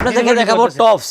আপনাদেরকে দেখাবো টপস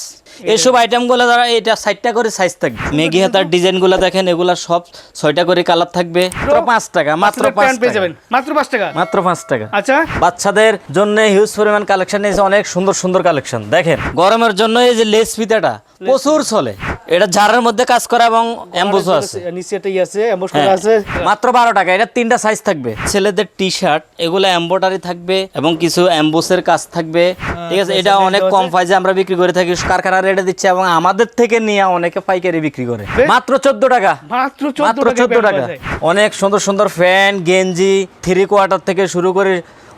এইসব আইটেমগুলো দ্বারা এটা ষাটটা করে সাইজ থাকবে। মেগি হাতার ডিজাইনগুলো দেখেন এগুলা সব ছয়টা করে কালার থাকবে। পাঁচ টাকা মাত্র পাঁচ টাকা। মাত্র পাঁচ টাকা? মাত্র পাঁচ টাকা। আচ্ছা? বাচ্চাদের জন্য হিউজ পরিমাণ কালেকশন এসে অনেক সুন্দর সুন্দর কালেকশন দেখেন গরমের জন্য এই যে লেস ফিতাটা প্রচুর চলে এটা জারের মধ্যে কাজ করা এবং অ্যাম্বুসও আছে। নিচে আছে হ্যাঁ, করা আছে। মাত্র বারো টাকা এটা তিনটা সাইজ থাকবে। ছেলেদের টি শার্ট এগুলো এম্বোটারি থাকবে এবং কিছু অ্যাম্বোসের কাজ থাকবে। ঠিক আছে এটা অনেক কম প্রাইসে আমরা বিক্রি করে থাকি কারখানা রেটে দিচ্ছে এবং আমাদের থেকে নিয়ে অনেকে পাইকারি বিক্রি করে। মাত্র চোদ্দ টাকা। মাত্র চোদ্দ মাত্র টাকা চোদ্দ টাকা। অনেক সুন্দর সুন্দর ফ্যান গেঞ্জি থ্রি কোয়ার্টার থেকে শুরু করে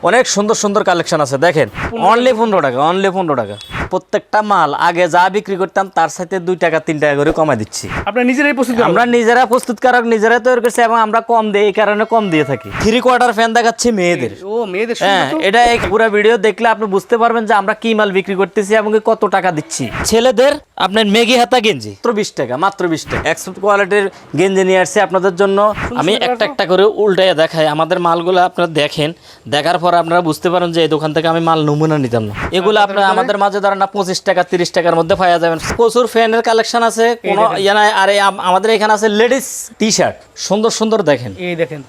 অনেক সুন্দর সুন্দর কালেকশন আছে দেখেন। অনলি পনেরো টাকা অনলি পনেরো টাকা। প্রত্যেকটা মাল আগে যা বিক্রি করতাম তার সাথে দুই টাকা তিন টাকা করে কমাই দিচ্ছি। আপনার নিজেরাই প্রস্তুত আমরা নিজেরা প্রস্তুতকারক নিজেরা তৈরি করছি এবং আমরা কম দিই এই কারণে কম দিয়ে থাকি। থ্রি কোয়ার্টার ফ্যান দেখাচ্ছি মেয়েদের। ও মেয়েদের হ্যাঁ এটা এই পুরো ভিডিও দেখলে আপনি বুঝতে পারবেন যে আমরা কি মাল বিক্রি করতেছি এবং কত টাকা দিচ্ছি। ছেলেদের আপনার মেগি হাতা গেঞ্জি মাত্র বিশ টাকা মাত্র বিশ টাকা। এক্সপোর্ট কোয়ালিটির গেঞ্জি নিয়ে আসছি আপনাদের জন্য। আমি একটা একটা করে উল্টাইয়া দেখাই আমাদের মালগুলো আপনারা দেখেন দেখার পর আপনারা বুঝতে পারেন যে এই দোকান থেকে আমি মাল নমুনা নিতাম না। এগুলো আপনার আমাদের মাঝে ধরেন না পঁচিশ টাকা তিরিশ টাকার মধ্যে পাওয়া যাবেন প্রচুর ফ্যানের কালেকশন আছে। কোনো ইয়ে নাই আর আমাদের এখানে আছে লেডিস টি শার্ট সুন্দর সুন্দর দেখেন। এই দেখেন।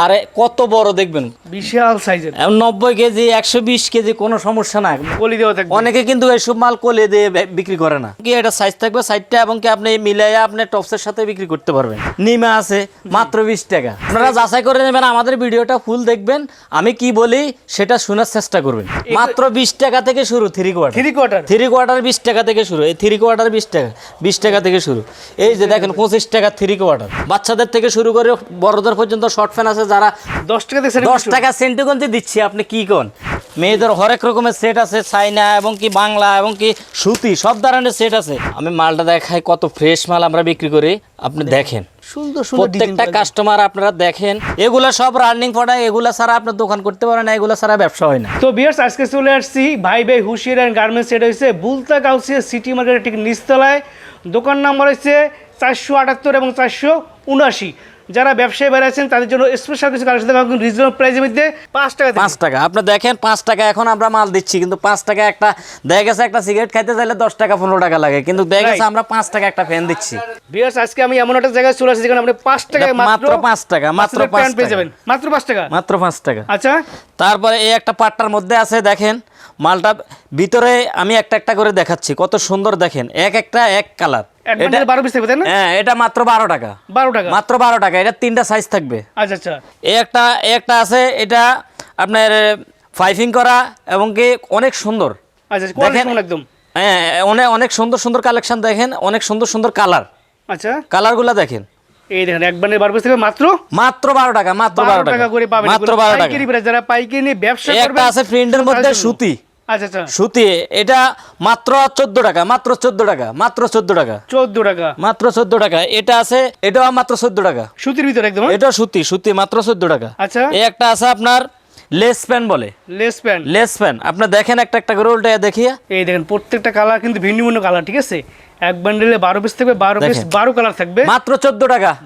আর কত বড় দেখবেন? বিশাল সাইজের। নব্বই কেজি একশো বিশ কেজি কোনো সমস্যা না কলি দেওয়া থাকবে। অনেকে কিন্তু এইসব মাল কোলে দিয়ে বিক্রি করে না। কি এটা সাইজ থাকবে? সাইজটা এবং কি আপনি মিলাইয়া আপনি টপসের সাথে বিক্রি করতে পারবেন। নিমা আছে মাত্র বিশ টাকা। আপনারা যাচাই করে নেবেন আমাদের ভিডিওটা ফুল দেখবেন। আমি কি বলি সেটা শোনার চেষ্টা করবেন। মাত্র বিশ টাকা থেকে শুরু three quarter three quarter three quarter বিশ টাকা থেকে শুরু। এই থ্রি কোয়ার্টার বিশ টাকা বিশ টাকা থেকে শুরু। এই যে দেখেন পঁচিশ টাকা থ্রি কোয়ার্টার বাচ্চাদের থেকে শুরু করে বড়দের পর্যন্ত শর্ট ফ্যান আছে যারা দশ টাকা দশ টাকা সেন্টিগঞ্জে দিচ্ছি আপনি কি কোন? মেয়েদের হরেক রকমের সেট আছে চাইনা এবং কি বাংলা এবং কি সুতি সব ধরনের সেট আছে। আমি মালটা দেখাই কত ফ্রেশ মাল আমরা বিক্রি করি আপনি দেখেন সুন্দর সুন্দর প্রত্যেকটা কাস্টমার আপনারা দেখেন এগুলা সব রানিং প্রোডাক্ট এগুলা ছাড়া আপনার দোকান করতে পারেন না এগুলা ছাড়া ব্যবসা হয় না। তো বিয়ার্স আজকে চলে আসছি ভাই ভাই হুশিয়ার অ্যান্ড গার্মেন্টস সেট হয়েছে বুলতা কাউসিয়া সিটি মার্কেটের ঠিক নিচতলায়। দোকান নাম্বার হচ্ছে চারশো আটাত্তর এবং চারশো উনআশি। যারা ব্যবসায়ী বেড়াচ্ছেন তাদের জন্য স্পেশাল কিছু কালেকশন হবে। রিজনেবল প্রাইসের মধ্যে পাঁচ টাকা পাঁচ টাকা। আপনি দেখেন পাঁচ টাকা এখন আমরা মাল দিচ্ছি কিন্তু পাঁচ টাকা একটা দেখা গেছে একটা সিগারেট খাইতে চাইলে দশ টাকা পনেরো টাকা লাগে। কিন্তু দেখা গেছে আমরা পাঁচ টাকা একটা ফ্যান দিচ্ছি। বিয়ার্স আজকে আমি এমন একটা জায়গায় চলে আসছি যেখানে আপনি পাঁচ টাকায় মাত্র পাঁচ টাকা মাত্র পাঁচ পেয়ে যাবেন। মাত্র পাঁচ টাকা? মাত্র পাঁচ টাকা। আচ্ছা। তারপরে এই একটা পাট্টার মধ্যে আছে দেখেন। মালটা ভিতরে আমি একটা একটা করে দেখাচ্ছি কত সুন্দর দেখেন এক একটা এক কালার এটা বারো পিস থাকবে তাই না? হ্যাঁ এটা মাত্র বারো টাকা। বারো টাকা? মাত্র বারো টাকা এটা তিনটা সাইজ থাকবে। আচ্ছা আচ্ছা। এই একটা একটা আছে এটা আপনার ফাইফিং করা এবং কি অনেক সুন্দর। আচ্ছা দেখেন। একদম হ্যাঁ অনেক অনেক সুন্দর সুন্দর কালেকশন দেখেন অনেক সুন্দর সুন্দর কালার আচ্ছা। কালারগুলো দেখেন। এই দেখেন এক বান্ডেল বারো থাকবে মাত্র মাত্র বারো টাকা মাত্র বারো টাকা করে পাবেন মাত্র বারো টাকা। পাইকারি যারা পাইকারি নিয়ে ব্যবসা একটা আছে প্রিন্টের মধ্যে সুতি। আচ্ছা আচ্ছা। সুতি এটা মাত্র চোদ্দ টাকা মাত্র চোদ্দ টাকা মাত্র চোদ্দ টাকা। চোদ্দ টাকা। মাত্র চোদ্দ টাকা। এটা আছে এটাও মাত্র চোদ্দ টাকা। সুতির ভিতরে একদম হ্যাঁ? এটা সুতি সুতি মাত্র চোদ্দ টাকা। আচ্ছা। এই একটা আছে আপনার লেস প্যান বলে। Lace pant. লেস প্যান আপনি দেখেন একটা একটা করে উল্টে দেখিয়ে। এই দেখেন প্রত্যেকটা কালার কিন্তু ভিন্ন ভিন্ন কালার ঠিক আছে? এক বান্ডেলে বারো পিস থাকবে বারো পিস বারো কালার থাকবে। মাত্র চোদ্দ টাকা।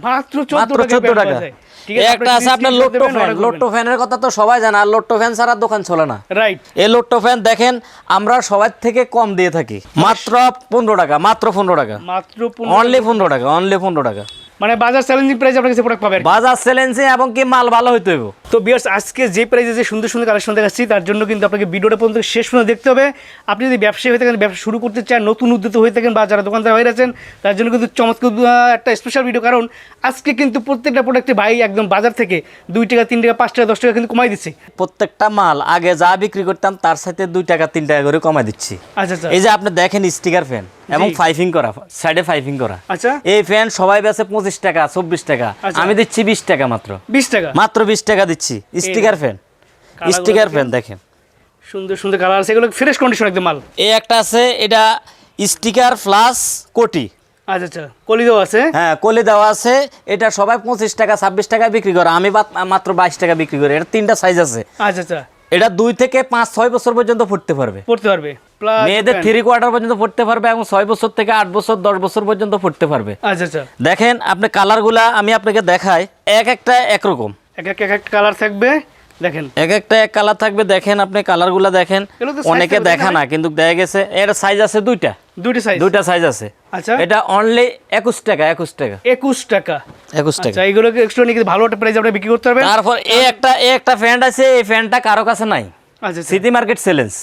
মাত্র চোদ্দ টাকা। একটা আছে আপনার লোট্টো ফ্যান লোট্টো ফ্যানের কথা তো সবাই জানে আর লোট্টো ফ্যান ছাড়া দোকান চলে না। রাইট এই লোট্টো ফ্যান দেখেন আমরা সবার থেকে কম দিয়ে থাকি। মাত্র পনেরো টাকা মাত্র পনেরো টাকা। মাত্র পনেরো- অনলি পনেরো টাকা অনলি পনেরো টাকা। মানে বাজার চ্যালেঞ্জিং প্রাইস আপনার কাছে প্রোডাক্ট পাবেন বাজার চ্যালেঞ্জে এবং কি মাল ভালো হইতে হবে তো বিয়ার্স আজকে যে প্রাইসে যে সুন্দর সুন্দর কালেকশন দেখাচ্ছি তার জন্য কিন্তু আপনাকে ভিডিওটা পর্যন্ত শেষ পর্যন্ত দেখতে হবে। আপনি যদি ব্যবসায়ী হয়ে থাকেন ব্যবসা শুরু করতে চান নতুন উদ্যোগ হয়ে থাকেন বা যারা দোকানদার হয়ে আছেন তার জন্য কিন্তু চমৎকার একটা স্পেশাল ভিডিও কারণ আজকে কিন্তু প্রত্যেকটা প্রোডাক্টে ভাই একদম বাজার থেকে দুই টাকা তিন টাকা পাঁচ টাকা দশ টাকা কিন্তু কমাই দিচ্ছে। প্রত্যেকটা মাল আগে যা বিক্রি করতাম তার সাথে দুই টাকা তিন টাকা করে কমাই দিচ্ছি। আচ্ছা আচ্ছা। এই যে আপনি দেখেন স্টিকার ফ্যান এবং জি। ফাইভিং করা সাইডে ফাইভিং করা। আচ্ছা। এই ফ্যান সবাই বেছে পঁচিশ টাকা চব্বিশ টাকা। আচ্ছা। আমি দিচ্ছি বিশ টাকা মাত্র। বিশ টাকা? মাত্র বিশ টাকা দিচ্ছি। স্টিকার ফ্যান স্টিকার ফ্যান দেখেন। সুন্দর সুন্দর কালার আছে। এগুলো ফ্রেশ কন্ডিশন একদম মাল। এই একটা আছে এটা স্টিকার প্লাস কোটি। আচ্ছা আচ্ছা। কলিদাও আছে। হ্যাঁ কলি দেওয়া আছে। এটা সবাই পঁচিশ টাকা ছাব্বিশ টাকা বিক্রি করে। আমি মাত্র বাইশ টাকা বিক্রি করি। এটা তিনটা সাইজ আছে। আচ্ছা আচ্ছা। এটা দুই থেকে পাঁচ ছয় বছর পর্যন্ত ফুটতে পারবে। পড়তে পারবে। প্লাস মেয়েদের থ্রি কোয়ার্টার পর্যন্ত পড়তে পারবে এবং ছয় বছর থেকে আট বছর দশ বছর পর্যন্ত পড়তে পারবে। আচ্ছা আচ্ছা। দেখেন আপনি কালারগুলা আমি আপনাকে দেখাই। এক একটা একরকম এক এক এক কালার থাকবে দেখেন। এক একটা এক কালার থাকবে দেখেন আপনি কালারগুলো দেখেন। অনেকে দেখা না কিন্তু দেখা গেছে এর সাইজ আছে দুইটা। দুইটা সাইজ দুইটা সাইজ আছে। আচ্ছা। এটা অনলি একুশ টাকা একুশ টাকা। একুশ টাকা। একুশ টাকা। আচ্ছা এক্সট্রা নিয়ে ভালো একটা প্রাইস আপনারা বিক্রি করতে পারবেন। তারপর এই একটা এই একটা ফ্যান্ট আছে এই ফ্যানটা কারও কাছে নাই। আচ্ছা। সিটি মার্কেট চ্যালেঞ্জ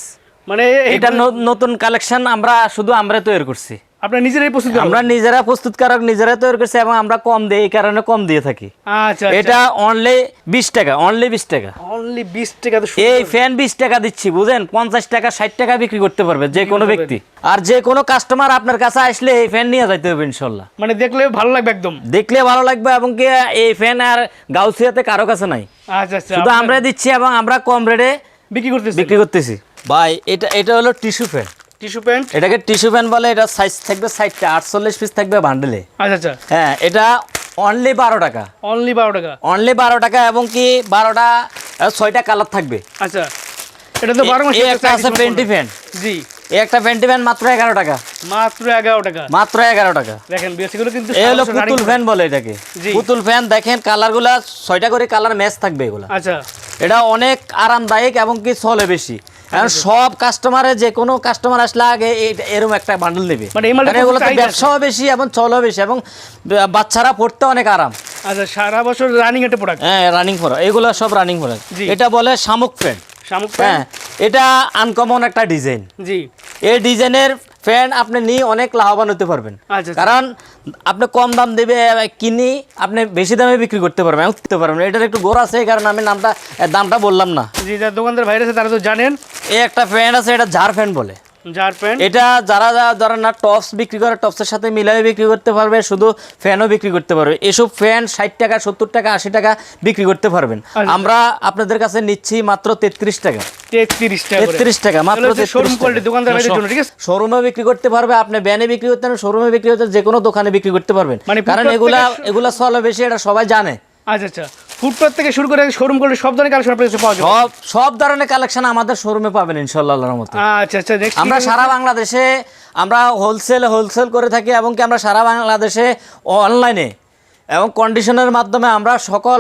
মানে এটা নতুন কালেকশন আমরা শুধু আমরা তৈরি করছি। আপনারা নিজেরাই প্রস্তুত আমরা নিজেরা প্রস্তুতকারক নিজেরা তৈরি করছি এবং আমরা কম দিই এই কারণে কম দিয়ে থাকি। আচ্ছা এটা অনলি বিশ টাকা অনলি বিশ টাকা। অনলি বিশ টাকা এই ফ্যান বিশ টাকা দিচ্ছি বুঝেন? পঞ্চাশ টাকা ষাট টাকা বিক্রি করতে পারবে যে কোনো ব্যক্তি। আর যে কোনো কাস্টমার আপনার কাছে আসলে এই ফ্যান নিয়ে যাইতে হবে ইনশাল্লাহ। মানে দেখলে ভালো লাগবে একদম। দেখলে ভালো লাগবে এবং কি এই ফ্যান আর গাউসিয়াতে কারও কাছে নাই। আচ্ছা আচ্ছা। শুধু আমরা দিচ্ছি এবং আমরা কম রেটে বিক্রি করতেছি। বিক্রি করতেছি। ভাই এটা এটা হলো টিস্যু ফ্যান টিস্যু প্যান্ট? এটাকে টিস্যু ফ্যান বলে এটা সাইজ থাকবে সাইজটা আটচল্লিশ পিস থাকবে বান্ডেলে আচ্ছা আচ্ছা। হ্যাঁ এটা অনলি বারো টাকা। অনলি বারো টাকা? অনলি বারো টাকা এবং কি বারোটা ছয়টা কালার থাকবে। আচ্ছা। এটা তো বারো মাস একটা আছে পেন্টি ফ্যান জি। একটা পেন্টি ফ্যান মাত্র এগারো টাকা। মাত্র এগারো টাকা। মাত্র এগারো টাকা। দেখেন বিএসসিগুলো কিন্তু এই হলো পুতুল ফ্যান বলে এটাকে। জি। পুতুল ফ্যান দেখেন কালারগুলা ছয়টা করে কালার ম্যাচ থাকবে এগুলা। আচ্ছা। এটা অনেক আরামদায়ক এবং কি চলে বেশি। এখন সব কাস্টমারে যে কোনো কাস্টমার আসলে আগে এই- এরকম একটা বান্ডেল নেবে। মানে কারণ আছে। ব্যবসাও বেশি এবং চলও বেশি এবং বাচ্চারা পড়তে অনেক আরাম। আচ্ছা সারা বছর রানিং একটা প্রোডাক্ট হ্যাঁ রানিং ফর এগুলো সব রানিং জি। এটা বলে শামুক ফ্যান শামুক হ্যাঁ এটা আনকমন একটা ডিজাইন জি। এই ডিজাইনের ফ্যান আপনি নিয়ে অনেক লাভবান হতে পারবেন। আচ্ছা, আচ্ছা। কারণ আপনি কম দাম দেবে কিনি আপনি বেশি দামে বিক্রি করতে পারবেন এবং করতে পারবেন এটার একটু গোড় আছে এই কারণে আমি নামটা দামটা বললাম না। যে দোকানদার আছে তারা তো জানেন। এই একটা ফ্যান আছে এটা ঝাড় ফ্যান বলে। এটা যারা যারা না টপস বিক্রি করে টপসের সাথে মিলাই বিক্রি করতে পারবে শুধু ফ্যানও বিক্রি করতে পারবে। এসব ফ্যান ষাট টাকা সত্তর টাকা আশি টাকা বিক্রি করতে পারবেন। আচ্ছা। আমরা আপনাদের কাছে নিচ্ছি মাত্র তেত্রিশ টাকা। তেত্রিশ টাকা মাত্র শোরুম শোরুমে বিক্রি করতে পারবে আপনি ব্যানে বিক্রি করতে পারেন শোরুমে বিক্রি করতে যে কোনো দোকানে বিক্রি করতে পারবেন। মানে কারণ এগুলা এগুলা চলে বেশি এটা সবাই জানে। আচ্ছা আচ্ছা। ফুটপাথ থেকে শুরু করে শোরুম কোয়ালিটি সব ধরনের কালেকশন আপনার কাছে পাওয়া যাবে? সব সব ধরনের কালেকশন আমাদের শোরুমে পাবেন ইনশাল্লাহ আল্লাহর মতো আচ্ছা আচ্ছা আমরা সারা বাংলাদেশে আমরা হোলসেল হোলসেল করে থাকি এবং কি আমরা সারা বাংলাদেশে অনলাইনে এবং কন্ডিশনের মাধ্যমে আমরা সকল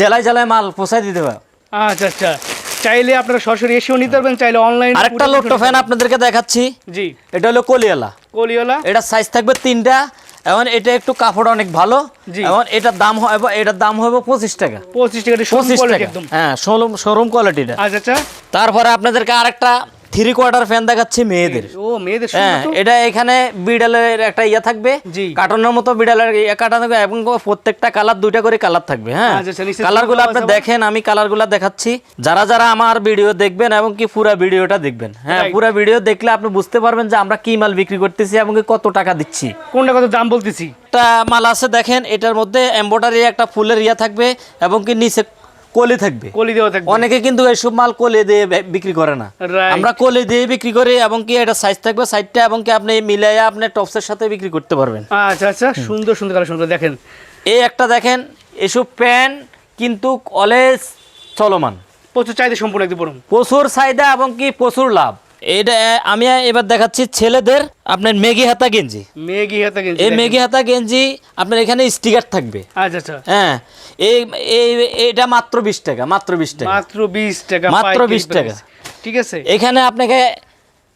জেলায় জেলায় মাল পৌঁছায় দিতে পারি। আচ্ছা আচ্ছা। চাইলে আপনারা সরাসরি এসেও নিতে পারবেন চাইলে অনলাইন আরেকটা লোট্টো ফ্যান আপনাদেরকে দেখাচ্ছি। জি। এটা হলো কলিয়ালা কলিওলা? এটা সাইজ থাকবে তিনটা। এবং এটা একটু কাপড় অনেক ভালো। এবং এটার দাম হবে এটার দাম হবে পঁচিশ টাকা। পঁচিশ টাকা পঁচিশ টাকা। হ্যাঁ শোরুম শোরুম কোয়ালিটিটা আচ্ছা আচ্ছা। তারপরে আপনাদেরকে আরেকটা থ্রি কোয়ার্টার ফ্যান দেখাচ্ছি মেয়েদের। ও মেয়েদের হ্যাঁ এটা এখানে বিড়ালের একটা ইয়ে থাকবে। কার্টনের মতো বিড়ালের ইয়ে কাটা থাকবে এবং প্রত্যেকটা কালার দুইটা করে কালার থাকবে হ্যাঁ। আচ্ছা, আচ্ছা, নিচে কালারগুলো আপনি দেখেন আমি কালারগুলো দেখাচ্ছি। যারা যারা আমার ভিডিও দেখবেন এবং কি পুরো ভিডিওটা দেখবেন হ্যাঁ. পুরো ভিডিও দেখলে আপনি বুঝতে পারবেন যে আমরা কি মাল বিক্রি করতেছি এবং কত টাকা দিচ্ছি। কোনটা কত দাম বলতেছি? একটা মাল আছে দেখেন এটার মধ্যে এম্বয়ডারি একটা ফুলের ইয়া থাকবে এবং কি নিচে কলি থাকবে। কলি দেওয়া থাকবে। অনেকে কিন্তু এইসব মাল কোলে দিয়ে বিক্রি করে না। আমরা কোলে দিয়ে বিক্রি করি এবং কি এটা সাইজ থাকবে সাইজটা এবং কি আপনি মিলাইয়া আপনি টপসের সাথে বিক্রি করতে পারবেন। আচ্ছা আচ্ছা সুন্দর সুন্দর কালেকশন দেখেন। এই একটা দেখেন এসব প্যান্ট কিন্তু কলেজ চলমান। প্রচুর চাহিদা সম্পূর্ণ একদম প্রচুর চাহিদা এবং কি প্রচুর লাভ। এটা আমি এবার দেখাচ্ছি ছেলেদের আপনার মেগি হাতা গেঞ্জি। মেগি হাতে গেঞ্জি এই। মেগি হাতা গেঞ্জি আপনার এখানে স্টিকার থাকবে। আচ্ছা আচ্ছা। হ্যাঁ এই এটা মাত্র বিশ টাকা মাত্র বিশ টাকা। মাত্র বিশ টাকা মাত্র 20 টাকা। ঠিক আছে? এখানে আপনাকে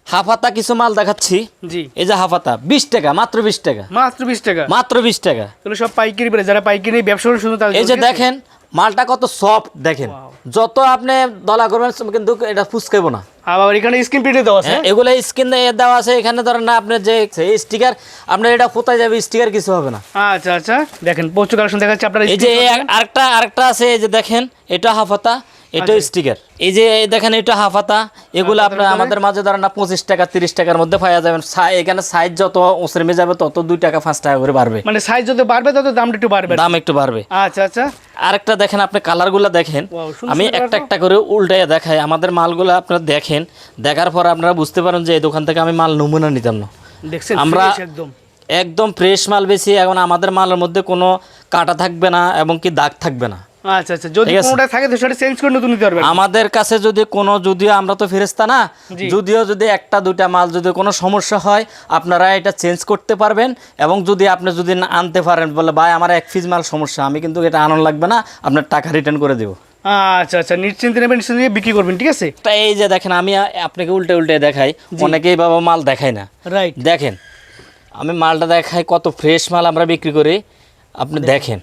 হাফাতা কিছু মাল দেখাচ্ছি। জি। এই যে হাফাতা বিশ টাকা মাত্র বিশ টাকা। মাত্র বিশ টাকা? মাত্র বিশ টাকা। এগুলো সব পাইকারি যারা পাইকারি ব্যবসা শুধু এই যে? দেখেন মালটা কত সফট দেখেন। যত আপনি দলা করবেন কিন্তু এটা ফুসকাইব না। আবার এখানে স্ক্রিন প্রিন্টে দেওয়া আছে? হ্যাঁ এগুলো স্ক্রিন দেওয়া আছে। এখানে ধরেন না আপনার যে স্টিকার আপনার এটা কোথায় যাবে স্টিকার কিছু হবে না। আচ্ছা আচ্ছা। দেখেন প্রচুর কালেকশন দেখাচ্ছে আপনার এই যে আরেকটা আরেকটা আছে এই যে দেখেন এটা হাফাতা এটা আচ্ছা। স্টিকার এই যে দেখেন এটা হাফাতা। এগুলো আপনার আমাদের মাঝে ধরেন না পঁচিশ টাকা তিরিশ টাকার মধ্যে পাওয়া যাবেন এখানে সাইজ যত ওসরেমে যাবে তত দুই টাকা পাঁচ টাকা করে বাড়বে। মানে সাইজ যত বাড়বে তত দামটা একটু বাড়বে। দাম একটু বাড়বে। আচ্ছা আচ্ছা। আরেকটা দেখেন আপনি কালারগুলো দেখেন। আমি একটা একটা করে উল্টাইয়া দেখাই। আমাদের মালগুলো আপনারা দেখেন। দেখার পর আপনারা বুঝতে পারেন যে এই দোকান থেকে আমি মাল নমুনা নিতাম না। দেখছেন আমরা একদম। একদম ফ্রেশ মাল বেশি। এখন আমাদের মালের মধ্যে কোনো কাটা থাকবে না এবং কি দাগ থাকবে না। আচ্ছা আচ্ছা যদি কোনোটা থাকে তো সেটা চেঞ্জ করে নতুন নিতে পারবেন। আমাদের কাছে যদি কোনো যদিও আমরা তো ফেরেস্তা না যদিও যদি একটা দুইটা মাল যদি কোনো সমস্যা হয় আপনারা এটা চেঞ্জ করতে পারবেন এবং যদি আপনি যদি আনতে পারেন বলে ভাই আমার এক পিস মাল সমস্যা আমি কিন্তু এটা আনন্দ লাগবে না আপনার টাকা রিটার্ন করে দেবো। আচ্ছা আচ্ছা নিশ্চিন্তে নেবেন নিশ্চিন্তে বিক্রি করবেন ঠিক আছে? তা এই যে দেখেন আমি আপনাকে উল্টে উল্টে দেখাই অনেকেই বাবা মাল দেখায় না। রাইট দেখেন আমি মালটা দেখাই কত ফ্রেশ মাল আমরা বিক্রি করি। আপনি দেখেন।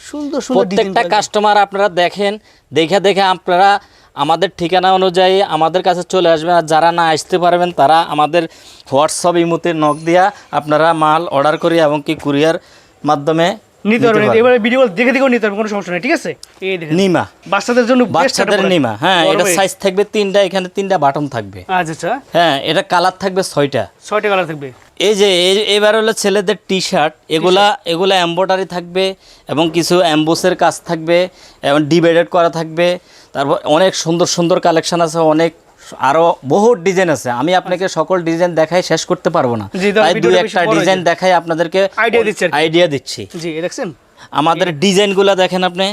সুন্দর সুন্দর প্রত্যেকটা কাস্টমার আপনারা দেখেন দেখে দেখে আপনারা আমাদের ঠিকানা অনুযায়ী আমাদের কাছে চলে আসবেন। আর যারা না আসতে পারবেন তারা আমাদের হোয়াটসঅ্যাপ ইমুতে নখ দিয়া আপনারা মাল অর্ডার করি এবং কি কুরিয়ার মাধ্যমে নিতে পারবেন এবারে ভিডিও দেখে দেখেও নিতে পারবেন কোনো সমস্যা নেই ঠিক আছে? এই দেখেন নিমা। বাচ্চাদের জন্য বাচ্চাদের নিমা। হ্যাঁ এটা সাইজ থাকবে তিনটা এখানে তিনটা বাটন থাকবে। আচ্ছা আচ্ছা। হ্যাঁ এটা কালার থাকবে ছয়টা। ছয়টা কালার থাকবে। এই যে এবার হলো ছেলেদের টি শার্ট এগুলা এগুলা এম্ব্রয়ডারি থাকবে এবং কিছু অ্যাম্বোসের কাজ থাকবে এবং ডিভাইডেড করা থাকবে। তারপর অনেক সুন্দর সুন্দর কালেকশন আছে অনেক আরও বহু ডিজাইন আছে। আমি আপনাকে সকল ডিজাইন দেখাই শেষ করতে পারব না। দুই একটা ডিজাইন দেখাই আপনাদেরকে আইডিয়া দিচ্ছি আইডিয়া দিচ্ছি। জি দেখছেন? আমাদের ডিজাইনগুলো দেখেন আপনি।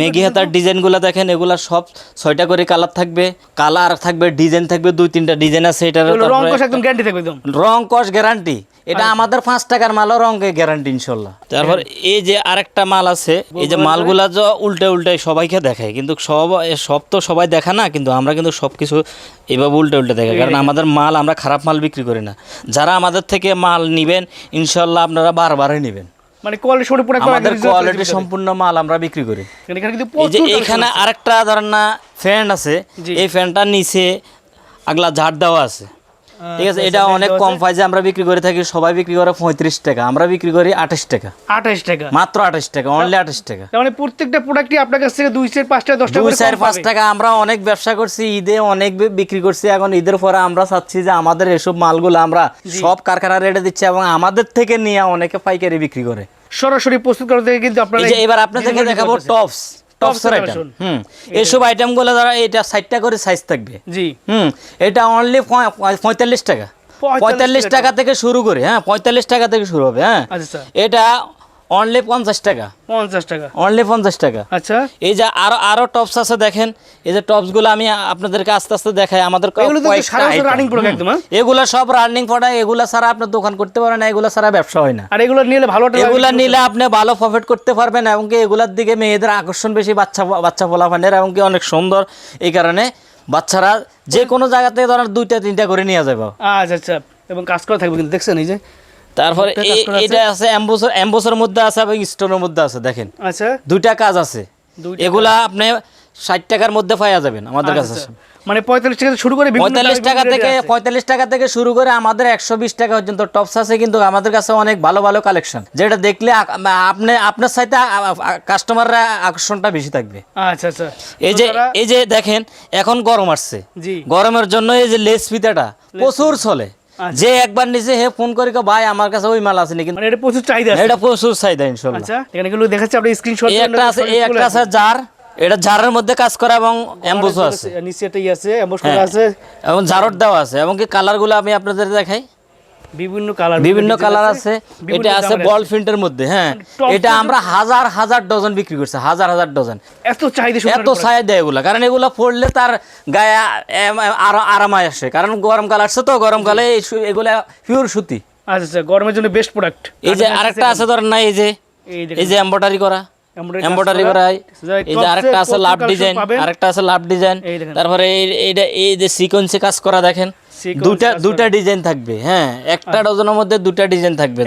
মেগি হাতার ডিজাইনগুলো দেখেন এগুলা সব ছয়টা করে কালার থাকবে কালার থাকবে ডিজাইন থাকবে দুই তিনটা ডিজাইন আছে এটার রং একদম গ্যারান্টি থাকবে একদম। রং কস গ্যারান্টি এটা আমাদের পাঁচ টাকার মালও রঙে গ্যারান্টি ইনশাল্লাহ। তারপর এই যে আরেকটা মাল আছে এই যে মালগুলা যে উল্টে উল্টে সবাইকে দেখায় কিন্তু সব সব তো সবাই দেখা না কিন্তু আমরা কিন্তু সব কিছু এভাবে উল্টে উল্টে দেখাই কারণ আমাদের মাল আমরা খারাপ মাল বিক্রি করি না। যারা আমাদের থেকে মাল নিবেন ইনশাল্লাহ আপনারা বারবারই নেবেন। মানে কোয়ালিটি সম্পূর্ণ আমাদের কোয়ালিটি সম্পূর্ণ মাল আমরা বিক্রি করি। এখানে কিন্তু যে এইখানে আরেকটা ধরেন না ফ্যান আছে। এই ফ্যানটার নিচে আগলা ঝাড় দেওয়া আছে। ঠিক আছে এটা অনেক কম প্রাইসে আমরা বিক্রি করে থাকি সবাই বিক্রি করে পঁয়ত্রিশ টাকা আমরা বিক্রি করি আঠাশ টাকা। আঠাশ টাকা। মাত্র আঠাশ টাকা অনলি আঠাশ টাকা। মানে প্রত্যেকটা প্রোডাক্টই আপনার কাছ থেকে দুই চার পাঁচটা দশটা দুই করে চার পাঁচ টাকা আমরা অনেক ব্যবসা করছি ঈদে অনেক বিক্রি করছি এখন ঈদের পরে আমরা চাচ্ছি যে আমাদের এসব মালগুলো আমরা সব কারখানা রেটে দিচ্ছি এবং আমাদের থেকে নিয়ে অনেকে পাইকারি বিক্রি করে। সরাসরি প্রস্তুত করা থেকে কিন্তু আপনারা এবার আপনাদেরকে দেখাবো টপস টপসের আইটেম। হুম। এইসব আইটেমগুলো যারা এটা ষাটটা করে সাইজ থাকবে। জি। হুম। এটা অনলি পঁয়তাল্লিশ টাকা। পঁয়তাল্লিশ টাকা থেকে শুরু করে হ্যাঁ পঁয়তাল্লিশ টাকা থেকে শুরু হবে হ্যাঁ। আচ্ছা। এটা অনলি পঞ্চাশ টাকা। পঞ্চাশ টাকা। অনলি পঞ্চাশ টাকা। আচ্ছা। এই যে আরও আরও টপস আছে দেখেন এই যে টপসগুলো আমি আপনাদেরকে আস্তে আস্তে দেখাই আমাদের এগুলো হ্যাঁ? সব রানিং প্রোডাক্ট এগুলা ছাড়া আপনার দোকান করতে পারেন না এগুলা ছাড়া ব্যবসা হয় না। আর এগুলো নিলে ভালো এগুলা নিলে আপনি ভালো প্রফিট করতে পারবেন এবং কি এগুলার দিকে মেয়েদের আকর্ষণ বেশি বাচ্চা বাচ্চা ফলাফানের এবং কি অনেক সুন্দর। এই কারণে বাচ্চারা যে কোনো জায়গা থেকে ধরেন দুইটা তিনটা করে নিয়ে যাবে। আচ্ছা আচ্ছা। এবং কাজ করা থাকবে কিন্তু দেখছেন এই যে তারপরে? এটা আছে অ্যাম্বোসর অ্যাম্বোসের মধ্যে আছে এবং স্টোনের মধ্যে আছে দেখেন। আচ্ছা। দুইটা কাজ আছে। এগুলা আপনি ষাট টাকার মধ্যে পাওয়া যাবেন আমাদের কাছে। আচ্ছা, মানে পঁয়তাল্লিশ টাকা থেকে শুরু করে পঁয়তাল্লিশ টাকা থেকে। পঁয়তাল্লিশ টাকা থেকে শুরু করে আমাদের একশো বিশ টাকা পর্যন্ত টপস আছে কিন্তু আমাদের কাছে অনেক ভালো ভালো কালেকশন যেটা দেখলে আপনি আপনার সাথে কাস্টমাররা আকর্ষণটা বেশি থাকবে। আচ্ছা আচ্ছা। এই যে এই যে দেখেন এখন গরম আসছে। জি। গরমের জন্য এই যে লেস ফিতাটা প্রচুর চলে। আচ্ছা। যে একবার নিচে হে ফোন করে ভাই আমার কাছে ওই মাল আছে নাকি? মানে এটা প্রচুর চাহিদা এটা প্রচুর চাহিদা ইনশাল্লাহ। আচ্ছা এখানে এগুলো দেখাচ্ছে আপনি স্ক্রিনশট একটা আছে এই একটা আছে জার এটা জারের মধ্যে কাজ করা এবং অ্যাম্বুসও আছে। নিচে আছে অ্যাম্বুস হ্যাঁ। করা আছে। এবং জারট দেওয়া আছে এবং কি কালারগুলো আমি আপনাদের দেখাই? বিভিন্ন কালার বিভিন্ন কালার আছে। এটা আছে বল প্রিন্টের মধ্যে হ্যাঁ। এটা আমরা হাজার হাজার ডজন বিক্রি করছি হাজার হাজার ডজন এত চাহিদা এত দেয় এগুলা কারণ এগুলো পড়লে তার গায়ে আরও আরামায় আসে। কারণ গরমকাল আসছে তো গরমকালে সু- পিওর সুতি। আচ্ছা আচ্ছা গরমের জন্য বেস্ট প্রোডাক্ট এই যে আরেকটা আছে ধরেন না এই যে এই যে এম্বয়ডারি করা। Embroidery করা। এই যে আরেকটা আছে লাভ ডিজাইন আরেকটা আছে লাভ ডিজাইন তারপরে এই- এইটা এই যে সিকোয়েন্সে কাজ করা দেখেন। দুটা দুটা ডিজাইন থাকবে হ্যাঁ। একটা ডজনের মধ্যে দুটা ডিজাইন থাকবে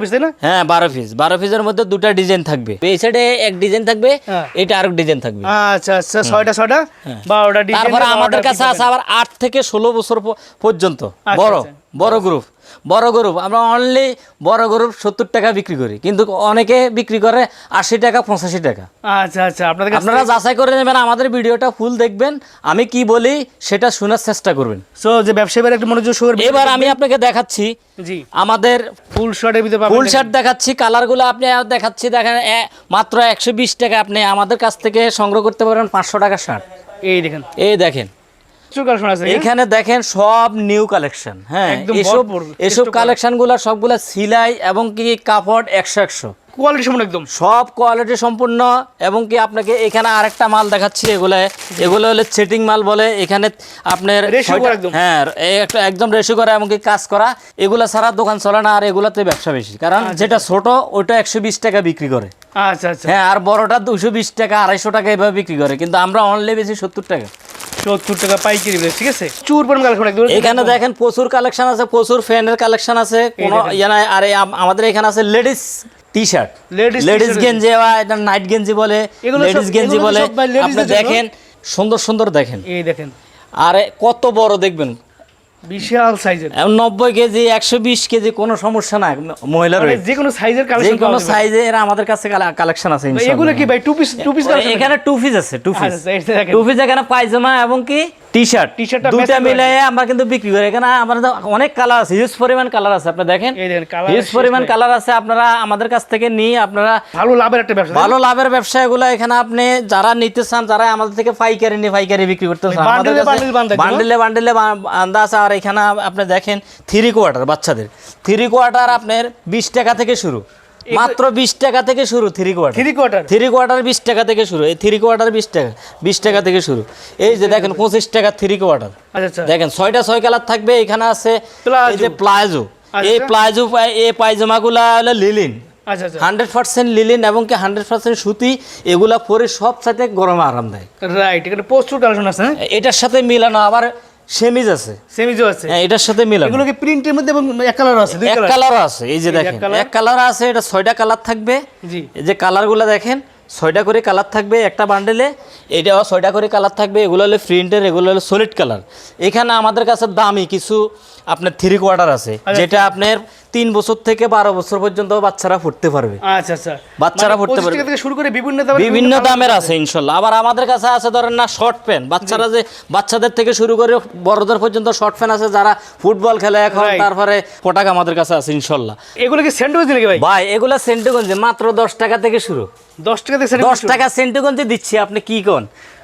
পিস না? হ্যাঁ বারো পিস বারো পিসের মধ্যে দুটা ডিজাইন থাকবে। এই সাইডে এক ডিজাইন থাকবে হ্যাঁ। এটা আরেক ডিজাইন থাকবে। আচ্ছা আচ্ছা ছয়টা ছয়টা? বারোটা ডিজাইন তারপরে আমাদের কাছে আছে আবার আট থেকে ষোলো বছর পর্যন্ত। বড় আচ্ছা। বড় গ্রুপ বড় গ্রুপ আমরা অনলি বড় গ্রুপ সত্তর টাকা বিক্রি করি। কিন্তু অনেকে বিক্রি করে আশি টাকা পঁচাশি টাকা। আচ্ছা আচ্ছা আপনাদের আপনারা যাচাই করে নেবেন আমাদের ভিডিওটা ফুল দেখবেন। আমি কি বলি সেটা শোনার চেষ্টা করবেন। সো যে ব্যবসায়ীরা একটু মনোযোগ সহকারে এবার আমি আপনাকে দেখাচ্ছি জি। আমাদের ফুল শার্টের ভিতরে ফুল শার্ট দেখাচ্ছি কালারগুলো আপনি দেখাচ্ছি দেখেন মাত্র একশো বিশ টাকা আপনি আমাদের কাছ থেকে সংগ্রহ করতে পারবেন পাঁচশো টাকা শার্ট এই দেখেন। এই দেখেন। এখানে দেখেন সব নিউ কালেকশন হ্যাঁ এসব এসব stock কালেকশনগুলা সবগুলা সিলাই এবং কি কাপড় একশো একশো। কোয়ালিটি সম্পূর্ণ একদম। সব কোয়ালিটি সম্পূর্ণ এবং কি আপনাকে এখানে আরেকটা মাল দেখাচ্ছি এগুলো এগুলো হলো সেটিং মাল বলে এখানে আপনার। হ্যাঁ একটা একদম রেশি করা এবং কি কাজ করা এগুলো ছাড়া দোকান চলে না আর এগুলাতে ব্যবসা বেশি কারণ যেটা ছোট ওটা একশো বিশ টাকা বিক্রি করে। আচ্ছা আচ্ছা। হ্যাঁ আর বড়টা দুশো বিশ টাকা আড়াইশো টাকা এভাবে বিক্রি করে কিন্তু আমরা অনলি বেশি সত্তর টাকা। সত্তর টাকা পাইকারি বেশ ঠিক আছে? চুর পরিমাণ কালেকশন একদম। এখানে দেখেন প্রচুর কালেকশন আছে প্রচুর ফ্যানের কালেকশন আছে। কোনো। ইয়ে নাই আর আমাদের এখানে আছে লেডিস টি শার্ট লেডিস গেঞ্জি বা এটা নাইট গেঞ্জি বলে লেডিস গেঞ্জি বলে। আপনি দেখেন সুন্দর সুন্দর দেখেন। এই দেখেন। আরে কত বড় দেখবেন বিশাল সাইজের। এখন নব্বই কেজি একশো বিশ কেজি কোনো সমস্যা না মহিলার মানে যে কোনো সাইজের যে কালেকশন কোনো সাইজের আমাদের কাছে কালেকশন আছে এগুলো কি ভাই টু পিস টু পিস এখানে টু পিস আছে টু পিস। টু পিস এখানে পায়জামা এবং কি টি শার্ট T-shirtটা দুইটা matching আমরা কিন্তু বিক্রি করি। এখানে আমাদের অনেক কালার আছে হিউজ পরিমাণ কালার আছে আপনি দেখেন। এই দেখেন কালার হিউজ পরিমাণ কালার আছে আপনারা আমাদের কাছ থেকে নিয়ে আপনারা ভালো লাভের একটা ব্যবসা ভালো লাভের ব্যবসা এগুলো এখানে আপনি যারা নিতে চান যারা আমাদের থেকে পাইকারি নিয়ে পাইকারি বিক্রি করতে চান বান্ডেলে আর এখানে আপনি দেখেন থ্রি কোয়ার্টার বাচ্চাদের। থ্রি কোয়ার্টার আপনার বিশ টাকা থেকে শুরু। মাত্র বিশ টাকা থেকে শুরু three quarter three quarter three quarter বিশ টাকা থেকে শুরু। এই থ্রি কোয়ার্টার বিশ টাকা বিশ টাকা থেকে শুরু। এই যে দেখেন পঁচিশ টাকা থ্রি কোয়ার্টার আচ্ছা আচ্ছা। দেখেন ছয়টা ছয় কালার থাকবে এখানে আছে যে প্লাজো আচ্ছা। এই প্লাজো এই পায়জামাগুলা হলো লিলিন আচ্ছা আচ্ছা। হান্ড্রেড পার্সেন্ট লিলিন এবং কি হান্ড্রেড পার্সেন্ট সুতি এগুলা পরে সব সাথে গরমে আরাম দেয়। রাইট এখানে প্রচুর কালেকশন আছে হ্যাঁ? এটার সাথে মিলানো আবার সেমিজ আছে। সেমিজও আছে। হ্যাঁ এটার সাথে মেলা এগুলো কি প্রিন্টের মধ্যে এবং এক কালার আছে দুই এক কালার কালার আছে এই যে দেখেন। এক কালার আছে এটা ছয়টা কালার থাকবে। জি। এই যে কালারগুলো দেখেন ছয়টা করে কালার থাকবে একটা বান্ডেলে এটাও ছয়টা করে কালার থাকবে। এগুলো হলো প্রিন্টের এগুলো হলো সলিড কালার এখানে আমাদের কাছে দামি কিছু আপনার থ্রি কোয়ার্টার আছে যেটা আপনার তিন বছর থেকে বারো বছর পর্যন্ত বাচ্চারা ফুটতে পারবে। আচ্ছা আচ্ছা। বাচ্চারা মানে 25 পারবে। থেকে শুরু করে বিভিন্ন দামের বিভিন্ন দামের আছে। ইনশাল্লাহ। আবার আমাদের কাছে আছে ধরেন না শর্ট প্যান্ট বাচ্চারা যে বাচ্চাদের থেকে শুরু করে বড়দের পর্যন্ত শর্ট প্যান্ট আছে যারা ফুটবল খেলে এখন তারপরে পোটাক আমাদের কাছে আছে ইনশাল্লাহ। এগুলো কি স্যান্ডউইচ নাকি ভাই? ভাই এগুলা সেন্টুগঞ্জে মাত্র দশ টাকা থেকে শুরু। দশ টাকা থেকে দশ টাকা সেন্টুগঞ্জে দিচ্ছি আপনি কি কোন?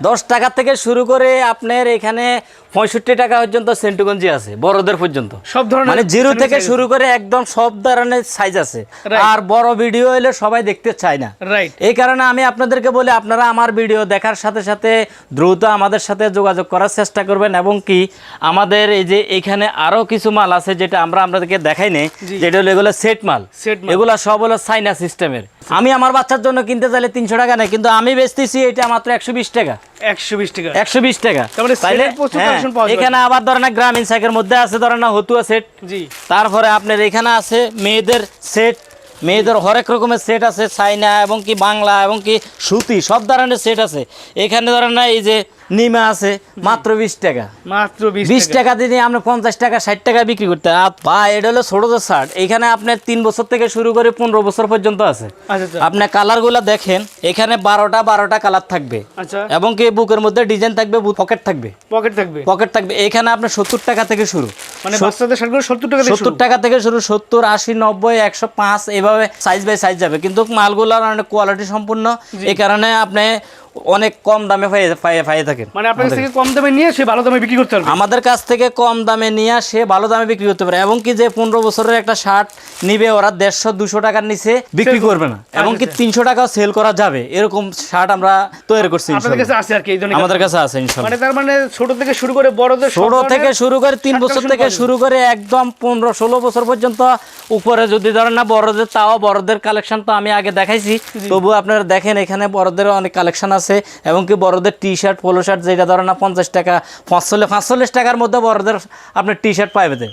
দশ টাকা থেকে শুরু করে আপনার এখানে পঁয়ষট্টি টাকা পর্যন্ত সেন্টুগঞ্জি আছে বড়দের পর্যন্ত। সব ধরনের মানে জিরো থেকে শুরু করে একদম সব ধরনের সাইজ আছে। আর বড় ভিডিও এলে সবাই দেখতে চায় না। রাইট এই কারণে আমি আপনাদেরকে বলি আপনারা আমার ভিডিও দেখার সাথে সাথে দ্রুত আমাদের সাথে যোগাযোগ করার চেষ্টা করবেন এবং কি আমাদের এই যে এখানে আরও কিছু মাল আছে যেটা আমরা আপনাদেরকে দেখাই নেই যেটা হলো এগুলো সেট মাল। সেট মাল। এগুলো সব হলো সাইনা সিস্টেমের আমি আমার বাচ্চার জন্য কিনতে চাইলে তিনশো টাকা নেই কিন্তু আমি বেচতেছি এটা মাত্র একশো বিশ টাকা। একশো বিশ টাকা। একশো বিশ টাকা। মানে হ্যাঁ। এখানে আবার ধরেন গ্রামীণ সাইকের মধ্যে আছে ধরেন হতুয়া সেট। জি। তারপরে আপনার এখানে আছে মেয়েদের সেট মেয়েদের হরেক রকমের সেট আছে চাইনা এবং কি বাংলা এবং কি সুতি সব ধরনের সেট আছে। এখানে ধরেন না এই যে নিমা আছে মাত্র বিশ টাকা। মাত্র বিশ টাকা। দিয়ে আমরা পঞ্চাশ টাকা ষাট টাকা বিক্রি করতে এটা হলো ছোট শার্ট এখানে আপনার তিন বছর থেকে শুরু করে পনেরো বছর পর্যন্ত আছে। আচ্ছা আচ্ছা। আপনার কালারগুলো দেখেন এখানে বারোটা বারোটা কালার থাকবে। আচ্ছা। এবং কি বুকের মধ্যে ডিজাইন থাকবে পকেট থাকবে। পকেট থাকবে? পকেট থাকবে। এখানে আপনার সত্তর টাকা থেকে শুরু। মানে সত্তর টাকা থেকে শুরু? সত্তর আশি নব্বই একশো পাঁচ এভাবে সাইজ বাই সাইজ যাবে। কিন্তু মালগুলোর অনেক কোয়ালিটি সম্পূর্ণ। এই কারণে আপনি অনেক কম দামে পাইয়ে থাকেন মানে আপনার কাছ থেকে কম দামে নিয়ে সে ভালো দামে বিক্রি করতে পারবে? আমাদের কাছ থেকে কম দামে নিয়ে সে ভালো দামে বিক্রি করতে পারে। এবং কি যে পনেরো বছরের একটা শার্ট নিবে ওরা দেড়শো দুশো টাকার নিচে বিক্রি করবে না। এবং কি আচ্ছা। তিনশো টাকাও সেল করা যাবে। এরকম শার্ট আমরা তৈরি করছি আপনাদের কাছে আছে আর কি আমাদের কাছে আছে মানে তার মানে ছোট থেকে শুরু করে বড়দের ছোট থেকে শুরু করে তিন বছর থেকে শুরু করে একদম পনেরো ষোলো বছর পর্যন্ত উপরে যদি ধরেন না বড়দের তাও বড়দের কালেকশন তো আমি আগে দেখাইছি। তবু আপনারা দেখেন এখানে বড়দের অনেক কালেকশন আছে, এবং কি বড়দের টি শার্ট পোলো শার্ট যেটা ধরেন না পঞ্চাশ টাকা, পাঁচচল্লিশ পাঁচচল্লিশ টাকার মধ্যে বড়দের আপনার টি শার্ট পাইবে